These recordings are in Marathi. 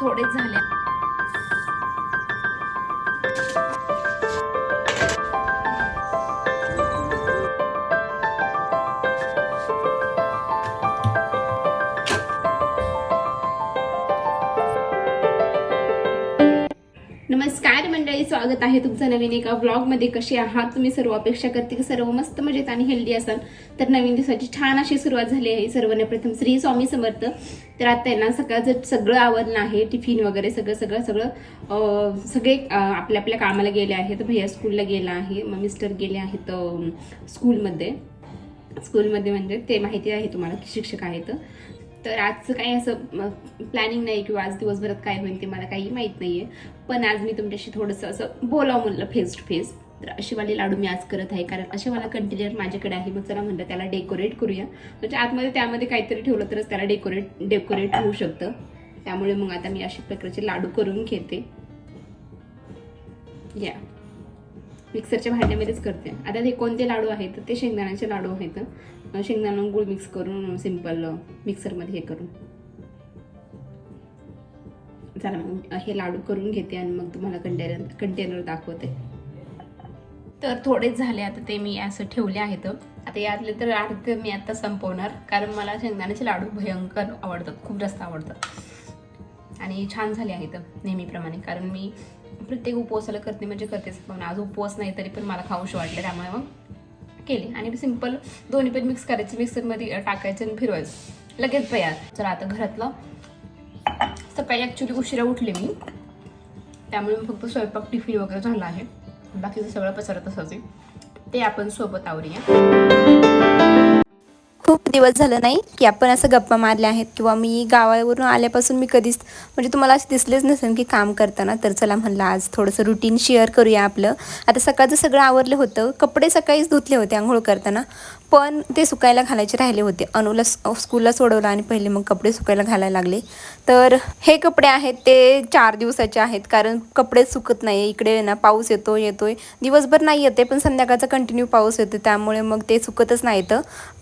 थोडेच झाले. नमस्कार मंडळी स्वागत आहे तुमचं नवीन एका ब्लॉगमध्ये कसे आहात तुम्ही? सर्व अपेक्षा करते की सर्व मस्त मजेत आणि हेल्दी असाल. तर नवीन दिवसाची छान अशी सुरुवात झाली आहे. सर्वांना प्रथम श्री स्वामी समर्थ. तर आता आहे सकाळचं सगळं आवडलं आहे टिफिन वगैरे सगळं सगळं सगळं सगळे आपल्या आपल्या कामाला गेले आहेत. भैया स्कूलला गेला आहे. मग मिस्टर गेले आहेत स्कूलमध्ये स्कूलमध्ये म्हणजे ते माहिती आहे तुम्हाला की शिक्षक आहेत. तर आजचं काही असं प्लॅनिंग नाही किंवा आज दिवसभरात काय होईल ते मला काही माहीत नाही आहे पण आज मी तुमच्याशी थोडंसं असं बोलावं म्हणलं फेस टू फेस तर अशीवाले लाडू मी आज करत आहे कारण असे मला कंटेनर माझ्याकडे आहे. मग चला म्हणलं त्याला डेकोरेट करूया. म्हणजे आतमध्ये त्यामध्ये काहीतरी ठेवलं तरच त्याला डेकोरेट डेकोरेट होऊ शकतं. त्यामुळे मग आता मी अशा प्रकारचे लाडू करून घेते. या मिक्सरच्या भांड्यामध्येच करते. आता हे कोणते लाडू आहेत? ते शेंगदाण्याचे लाडू आहेत. शेंगदाणा गुळ मिक्स करून सिंपल मिक्सरमध्ये हे करून. चला मग हे लाडू करून घेते आणि मग तुम्हाला कंटेनर कंटेनर दाखवते. तर थोडेच झाले आता ते मी असं ठेवले आहेत. आता यातले तर अर्ध मी आता संपवणार कारण मला शेंगदाण्याचे लाडू भयंकर आवडतात खूप जास्त आवडतात. आणि छान झाले आहेत नेहमीप्रमाणे. कारण मी प्रत्येक उपवासाला करते म्हणजे करतेच पण आज उपवास नाही तरी पण मला खाऊशी वाटले त्यामुळे मग केले. आणि सिंपल दोन्ही पण मिक्स करायचे मिक्सरमध्ये टाकायचं आणि फिरवायचं. लगेच तयार. चला आता घरातलं. सकाळी ॲक्च्युली उशिरा उठले मी. त्यामुळे फक्त स्वयंपाक टिफिन वगैरे झाला आहे. बाकीचं सगळं पसरत तसंच आहे ते आपण सोबत आवरूया. खूप दिवस झालं नाही की आपण असं गप्पा मारल्या आहेत किंवा मी गावावरून आल्यापासून मी कधीच म्हणजे तुम्हाला असे दिसलेच नसेल की काम करताना तर चला म्हणलं आज थोडंसं रुटीन शेअर करूया आपलं. आता सकाळचं सगळं आवरलं होतं. कपडे सकाळीच धुतले होते आंघोळ करताना. पण ते सुकायला घालायचे राहिले होते. अनुला स्कूलला सोडवलं आणि पहिले मग कपडे सुकायला घालायला लागले. तर हे कपडे आहेत ते चार दिवसाचे आहेत. कारण कपडे सुकत नाही इकडे ना पाऊस येतो येतोय. दिवसभर नाही येते पण संध्याकाळचा कंटिन्यू पाऊस येतो त्यामुळे मग ते सुकतच नाहीत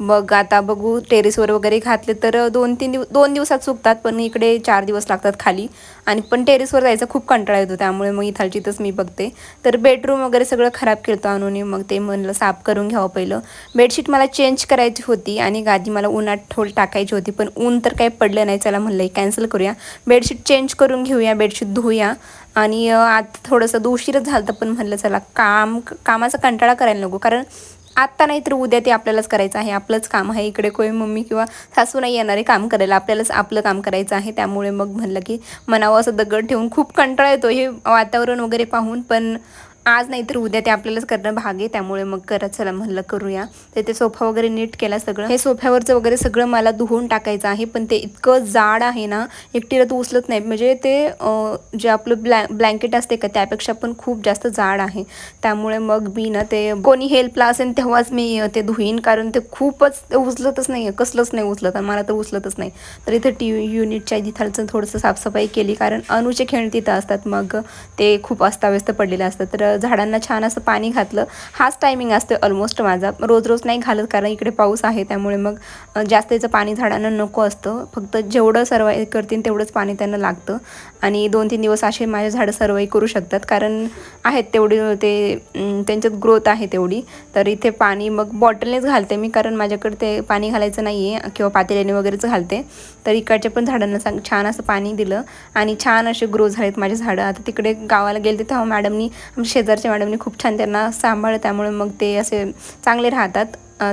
मग आता बघू टेरेसवर वगैरे घातले तर दोन तीन दिव दोन दिवसात सुकतात पण इकडे चार दिवस लागतात खाली. आणि पण टेरेसवर जायचा खूप कंटाळा येतो त्यामुळे मग इथालचीतच मी बघते. तर बेडरूम वगैरे सगळं खराब केलं आणून मग ते म्हणलं साफ करून घ्यावं पहिलं. बेडशीट मला चेंज करायची होती आणि गादी मला उन्हात ठोल टाकायची होती पण ऊन तर काही पडलं नाही चला म्हणलं कॅन्सल करूया. बेडशीट चेंज करून घेऊया बेडशीट धुऊया. आणि आता थोडंसं उशीरच झालं होतं, पण म्हणलं चला काम कामाचा कंटाळा करायला नको कारण आत्ता नाही तर उद्या ते आपल्यालाच करायचं आहे. आपलंच काम आहे. इकडे कोणी मम्मी किंवा सासू नाही येणारे काम करायला. आपल्यालाच आपलं काम करायचं आहे. त्यामुळे मग म्हणलं की मनावं असं दगड ठेवून खूप कंटाळा येतो हे वातावरण वगैरे पाहून. पण आज नाही तर उद्या ते आपल्यालाच करणं भाग आहे त्यामुळे मग करत चला म्हणलं करूया. तर ते सोफा वगैरे नीट केला सगळं. हे सोफ्यावरचं वगैरे सगळं मला धुवून टाकायचं आहे पण ते इतकं जाड आहे ना एकटीला तर उचलत नाही. म्हणजे ते जे आपलं ब्लॅ ब्लँकेट असते का त्यापेक्षा पण खूप जास्त जाड आहे. त्यामुळे मग मी ना ते कोणी हेल्पला असेल तेव्हाच मी ते धुईन कारण ते खूपच उचलतच नाही आहे. कसलंच नाही उचलत आणि मला तर उचलतच नाही. तर इथं टी युनिटच्या तिथालचं थोडंसं साफसफाई केली कारण अनुचे खेळ तिथं असतात. मग ते खूप अस्ताव्यस्त पडलेले असतात. तर झाडांना छान असं पाणी घातलं. हाच टायमिंग असतो ऑलमोस्ट माझा. रोज रोज नाही घालत कारण इकडे पाऊस आहे त्यामुळे मग जास्तीचं पाणी झाडांना नको असतं. फक्त जेवढं सर्वाई करतील तेवढंच पाणी त्यांना लागतं. आणि दोन तीन दिवस असे माझे झाडं सर्वाई करू शकतात. कारण आहेत तेवढी ते त्यांच्यात ग्रोथ आहे तेवढी. तर इथे पाणी मग बॉटलनेच घालते मी कारण माझ्याकडे ते पाणी घालायचं नाही आहे किंवा पातेल्याने वगैरेच घालते. तर इकडच्या पण झाडांना सांग छान असं पाणी दिलं. आणि छान असे ग्रो झालेत माझे झाडं. आता तिकडे गावाला गेले तेव्हा मॅडमनी आमच्या शेजारच्या मॅडमने खूप छान त्यांना सांभाळलं त्यामुळे मग ते असे चांगले राहतात.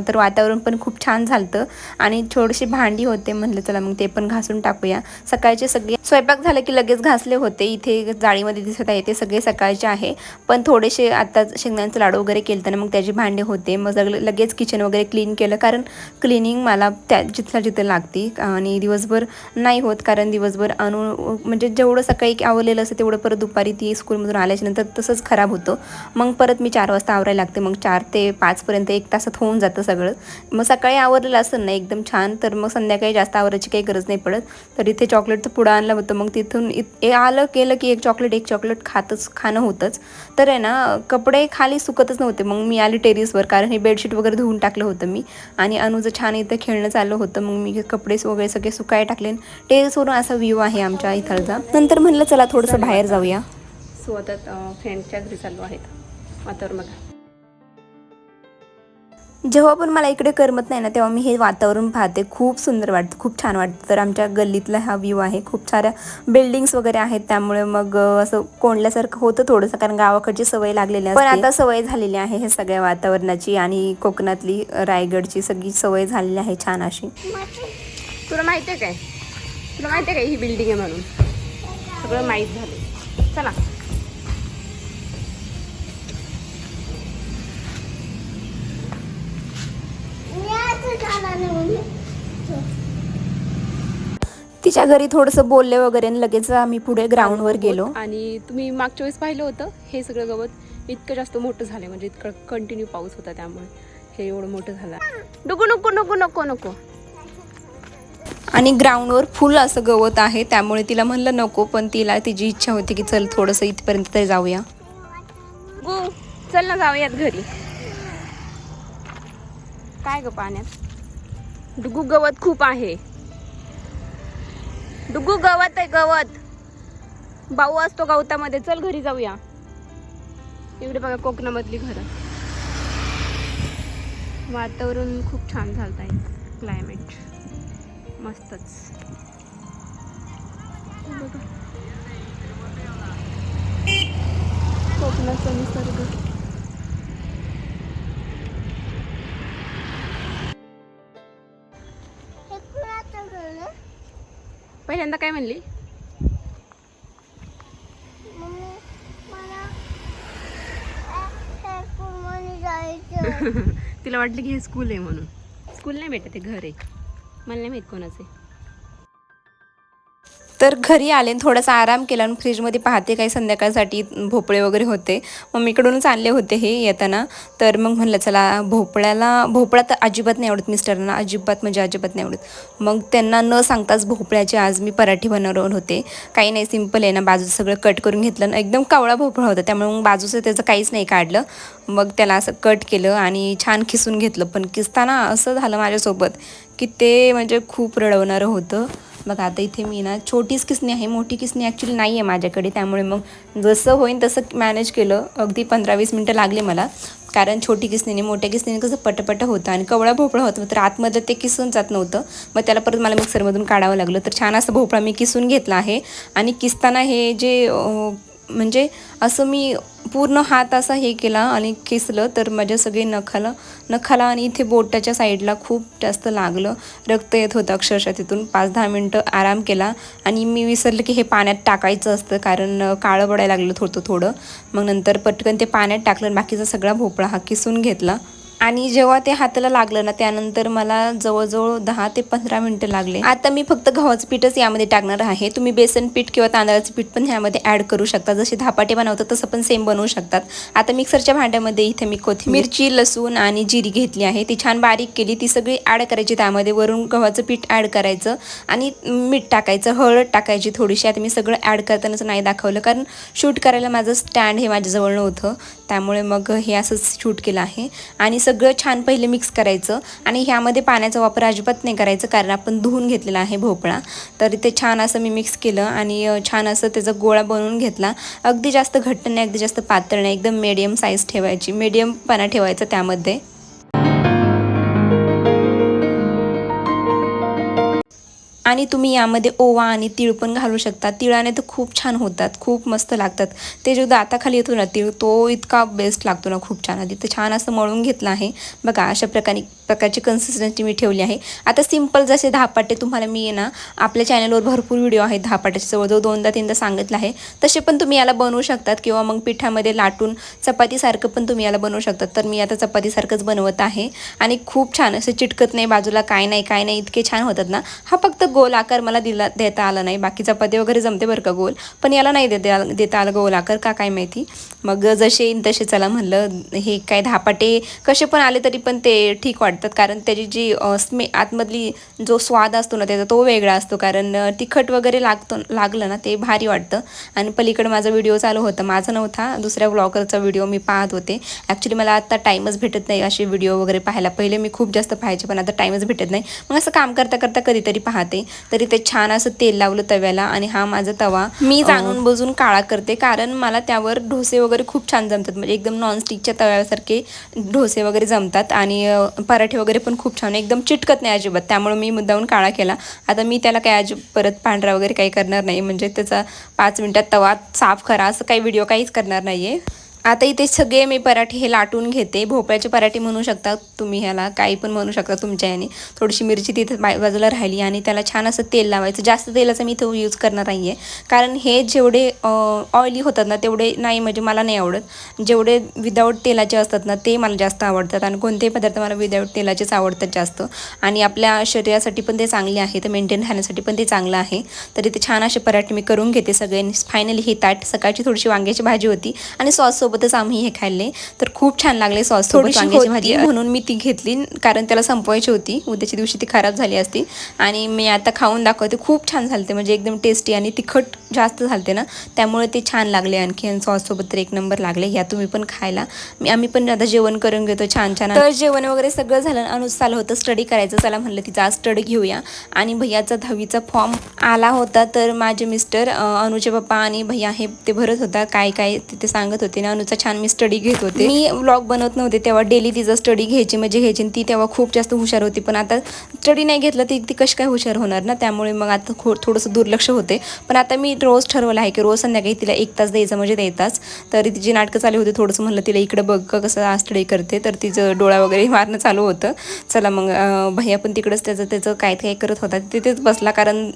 तर वातावरण पण खूप छान झालं आणि थोडीशी भांडी होते म्हणलं चला मग ते पण घासून टाकूया. सकाळचे सगळे स्वयंपाक झालं की लगेच घासले होते. इथे जाळीमध्ये दिसत आहे ते सगळे सकाळचे आहे. पण थोडेसे आता शेंगदाण्याचं लाडू वगैरे केलं तर मग त्याची भांडे होते. मग लगेच किचन वगैरे क्लीन केलं. कारण क्लिनिंग मला त्या जिथल्या जिथं लागते. आणि दिवसभर नाही होत. कारण दिवसभर अनु म्हणजे जेवढं सकाळी आवरलेलं असतं तेवढं परत दुपारी ती स्कूलमधून आल्याच्यानंतर तसंच खराब होतं. मग परत मी चार वाजता आवरायला लागते. मग चार ते पाचपर्यंत एक तासात होऊन जातं. जातं सगळं. मग सकाळी आवरलेलं असतं ना एकदम छान तर मग संध्याकाळी जास्त आवरायची काही गरज नाही पडत. तर इथे चॉकलेटचं पुढं आणलं होतं. मग तिथून इत ए आलं केलं की एक चॉकलेट एक चॉकलेट खातच खाणं होतंच. तर आहे ना कपडे खाली सुकतच नव्हते. मग मी आली टेरिसवर कारण हे बेडशीट वगैरे धुवून टाकलं होतं मी. आणि अनुजं छान इथं खेळणं चाललं होतं. मग मी कपडे वगैरे सगळे सुकाय टाकले. टेरिसवरून असा व्ह्यू आहे आमच्या इथलचा. नंतर म्हणलं चला थोडंसं बाहेर जाऊया. सो आता फ्रेंडच्या घरी चाललो आहेत आता बघा. जेव्हा पण मला इकडे करमत नाही ना तेव्हा मी हे वातावरण पाहते. खूप सुंदर वाटतं खूप छान वाटतं. तर आमच्या गल्लीतला हा व्ह्यू आहे. खूप साऱ्या बिल्डिंग्स वगैरे आहेत. त्यामुळे मग असं कोंडल्यासारखं होतं थोडंसं कारण गावाकडची सवय लागलेली आहे पण आता सवय झालेली आहे हे सगळ्या वातावरणाची आणि कोकणातली रायगडची सगळी सवय झालेली आहे छान अशी. तुला माहिती आहे काय? तुला माहिती आहे काय ही बिल्डिंग आहे म्हणून? सगळं माहीत झालं. चला. तिच्या घरी थोडंसं बोलले वगैरे आणि लगेच आम्ही पुढे ग्राउंडवर गेलो. आणि तुम्ही मागच्या वेळेस पाहिलं होतं हे सगळं गवत इतकं जास्त मोठं झालं म्हणजे इतकं कंटिन्यू पाऊस होता त्यामुळे हे एवढं मोठं झालं नको नको नको नको नको. आणि ग्राउंडवर फुल असं गवत आहे त्यामुळे तिला म्हणलं नको पण तिला तिची इच्छा होती की चल थोडंसं इथपर्यंत तरी जाऊया. चल ना जाऊयात घरी. काय ग पाण्यात? डुगू गवत खूप आहे. डुगू गवत आहे गवत. भाऊ असतो गवतामध्ये. चल घरी जाऊया. इकडे बघा कोकणामधली घरं. वातावरण खूप छान झालं आहे क्लायमेट मस्तच कोकणाचा निसर्ग. पहिल्यांदा काय म्हणली? तिला वाटलं की हे स्कूल आहे म्हणून. स्कूल नाही भेटत ते घर आहे. मला नाही माहीत कोणाचे तर घरी आले आणि थोडासा आराम केला आणि फ्रीजमध्ये पाहते काही संध्याकाळसाठी भोपळे वगैरे होते. मम्मीकडूनच आणले होते हे येताना. तर मग म्हणलं चला भोपळ्याला भोपळा तर अजिबात नाही आवडत मिस्टरांना अजिबात म्हणजे अजिबात नाही आवडत. मग त्यांना न सांगताच भोपळ्याचे आज मी पराठी बनवलं होते. काही नाही सिंपल आहे ना बाजूचं सगळं कट करून घेतलं आणि एकदम कावळा भोपळा होता. त्यामुळे मग बाजूचं त्याचं काहीच नाही काढलं. मग त्याला असं कट केलं आणि छान खिसून घेतलं. पण किसताना असं झालं माझ्यासोबत की ते म्हणजे खूप रडवणारं होतं. बघा आता इथे मी ना छोटीच किसणी आहे मोठी किसणी ॲक्च्युली नाही आहे माझ्याकडे. त्यामुळे मग जसं होईन तसं मॅनेज केलं. अगदी पंधरा वीस मिनटं लागले मला. कारण छोटी किसणीने मोठ्या किसणीने कसं पटपट होतं आणि कवळा भोपळा होतं तर आतमधलं ते किसून जात नव्हतं. मग त्याला परत मला मिक्सरमधून काढावं लागलं. तर छान असं भोपळा मी किसून घेतला आहे. आणि किसताना हे जे म्हणजे असं मी पूर्ण हात असा हे केला आणि किसलं तर माझ्या सगळे नखाला नखाला आणि इथे बोटाच्या साईडला खूप जास्त लागलं. रक्त येत होतं अक्षरशः तिथून. पाच दहा मिनटं आराम केला आणि मी विसरलं की हे पाण्यात टाकायचं असतं कारण काळं पडायला लागलं थोडं थोडं. मग नंतर पटकन ते पाण्यात टाकलं आणि बाकीचा सगळा भोपळा हा किसून घेतला. आणि जेव्हा ते हाताला लागलं ना त्यानंतर मला जवळजवळ दहा ते पंधरा मिनटं लागले. आता मी फक्त गव्हाचं पीठच यामध्ये टाकणार आहे. तुम्ही बेसन पीठ किंवा तांदळाचं पीठ पण ह्यामध्ये ॲड करू शकता. जसे धापाटे बनवतात तसं पण सेम बनवू शकतात. आता मिक्सरच्या भांड्यामध्ये इथे मी कोथिंबीर मिरची लसूण आणि जिरी घेतली आहे. ती छान बारीक केली ती सगळी ॲड करायची त्यामध्ये. वरून गव्हाचं पीठ ॲड करायचं आणि मीठ टाकायचं हळद टाकायची थोडीशी. आता मी सगळं ॲड करतानाच नाही दाखवलं कारण शूट करायला माझं स्टँड हे माझ्याजवळ नव्हतं. त्यामुळे मग हे असंच शूट केलं आहे. आणि सगळं छान पहिले मिक्स करायचं आणि ह्यामध्ये पाण्याचा वापर अजिबात नाही करायचं कारण आपण धुवून घेतलेला आहे भोपळा. तर ते छान असं मी मिक्स केलं आणि छान असं त्याचा गोळा बनवून घेतला. अगदी जास्त घट्ट नाही अगदी जास्त पातळ नाही एकदम मीडियम साईज ठेवायची मीडियमपणा ठेवायचा त्यामध्ये. आणि तुम्ही यामध्ये ओवा आणि तीळ पण घालू शकता. तिळाने तर खूप छान होतात खूप मस्त लागतात. ते जो दाताखाली येतो ना तीळ तो इतका बेस्ट लागतो ना खूप छान. आधी तर छान असं मळून घेतलं आहे. बघा अशा प्रकारे प्रकारची कन्सिस्टन्सी मी ठेवली आहे. आता सिंपल जसे धापाटे तुम्हाला मी ना आपल्या चॅनलवर भरपूर व्हिडिओ आहेत धापाट्याचे जवळजवळ दोनदा तीनदा सांगितलं आहे. तसे पण तुम्ही याला बनवू शकतात किंवा मग पिठामध्ये लाटून चपातीसारखं पण तुम्ही याला बनवू शकतात. तर मी आता चपातीसारखंच बनवत आहे. आणि खूप छान असं चिटकत नाही बाजूला काय नाही काय नाही इतके छान होतात ना. हा फक्त गोल आकार मला दिला देता आला नाही. बाकी चपाती वगैरे जमते बरं का गोल. पण याला नाही देता देता आलं गोल आकार. का काय माहिती? मग जसे येईन तसे चला म्हणलं हे काय धापाटे कसे पण आले तरी पण ते ठीक वाटतं. वाटतात. कारण त्याची जी स्मे आतमधली जो स्वाद असतो ना त्याचा तो वेगळा असतो. कारण तिखट वगैरे लागतो लागलं ना ते भारी वाटतं. आणि पलीकडे माझा व्हिडिओ चालू होता. माझा नव्हता. दुसऱ्या ब्लॉगरचा व्हिडिओ मी पाहत होते. ॲक्च्युली मला आता टाईमच भेटत नाही असे व्हिडिओ वगैरे पाहायला. पहिले मी खूप जास्त पाहायचे पण आता टाईमच भेटत नाही. मग असं काम करता करता कधीतरी पाहते. तरी ते छान असं तेल लावलं तव्याला आणि हा माझा तवा. मी जाणून बुजून काळा करते. कारण मला त्यावर डोसे वगैरे खूप छान जमतात. म्हणजे एकदम नॉनस्टिकच्या तव्यासारखे डोसे वगैरे जमतात. आणि अ, पराठे वगैरे पण खूप छान एकदम चिटकत नाही अजिबात. त्यामुळे मी मुद्दाहून काळा केला. आता मी त्याला काय अजिब परत पांढरा वगैरे काही करणार नाही. म्हणजे त्याचा पाच मिनटात तवा साफ करा. असं काही व्हिडिओ काहीच करणार नाही आहे आता इथे सगळे मी पराठे हे लाटून घेते. भोपळ्याचे पराठे म्हणू शकता तुम्ही ह्याला काही पण म्हणू शकता तुमच्या याने. थोडीशी मिरची तिथे बाजूला राहिली आणि त्याला छान असं तेल लावायचं. जास्त तेलाचं मी तो यूज करणार नाही आहे कारण हे जेवढे ऑइली होतात ना तेवढे नाही म्हणजे मला नाही आवडत. जेवढे विदाऊट तेलाचे असतात ना ते मला जास्त आवडतात. आणि कोणतेही पदार्थ मला विदाऊट तेलाचेच आवडतात जास्त. आणि आपल्या शरीरासाठी पण ते चांगले आहे तर मेंटेन राहण्यासाठी पण ते चांगलं आहे. तर इथे छान असे पराठे मी करून घेते सगळे फायनली ही ताट. सकाळची थोडीशी वांग्याची भाजी होती. आणि सॉस सोबतच आम्ही हे खाल्ले. तर खूप छान लागले सॉस सोबत वांग्याची भाजी. म्हणून मी ती घेतली कारण त्याला संपवायची होती. उद्याच्या दिवशी ती खराब झाली असती. आणि मी आता खाऊन दाखवते. खूप छान झालते. म्हणजे एकदम टेस्टी आणि तिखट जास्त झालते ना त्यामुळे ते छान लागले आणखी. आणि सॉस सोबत तर एक नंबर लागले. या तुम्ही पण खायला. मी आम्ही पण आता जेवण करून घेतो छान छान. तर जेवण वगैरे सगळं झालं अनुज चालू होतं. स्टडी करायचं. चला म्हणलं तिचा आज स्टडी घेऊया. आणि भैयाचा दहावीचा फॉर्म आला होता. तर माझे मिस्टर अं, अनुचे पप्पा आणि भैया हे ते भरत होता. काय काय तिथे सांगत होते ना अनुचा छान मी स्टडी घेत होते. मी व्लॉग बनवत नव्हते तेव्हा डेली तिचा स्टडी घ्यायची म्हणजे घ्यायची आणि ती तेव्हा खूप जास्त हुशार होती. पण आता स्टडी नाही घेतलं ती ती कशी काय हुशार होणार ना? त्यामुळे मग आता खो थोडंसं दुर्लक्ष होते. पण आता मी रोज ठरवलं आहे की रोज संध्याकाळी तिला एक तास द्यायचं म्हणजे द्यायचाच तरी तिची नाटकं चालू होती थोडंसं म्हणलं तिला इकडं बघ कसं स्टडी करते. तर तिचं डोळा वगैरे मारणं चालू होतं. चला मग भैया पण तिकडंच त्याचं त्याचं काय काय करत होता तिथेच बसला. कारण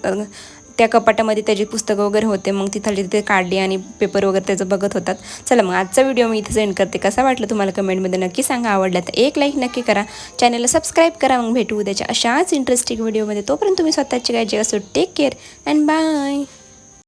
त्या कपाटामध्ये त्याची पुस्तकं वगैरे होते मग तिथली तिथे काढली आणि पेपर वगैरे त्याचं बघत होतात. चला मग आजचा व्हिडिओ मी इथे सेंड करते. कसा वाटलं तुम्हाला कमेंटमध्ये नक्की सांगा. आवडला तर एक लाईक नक्की करा. चॅनलला सबस्क्राईब करा. मग भेटू उद्याच्या अशाच इंटरेस्टिंग व्हिडिओमध्ये तोपर्यंत तुम्ही स्वतःची काळजी असो टेक केअर अँड बाय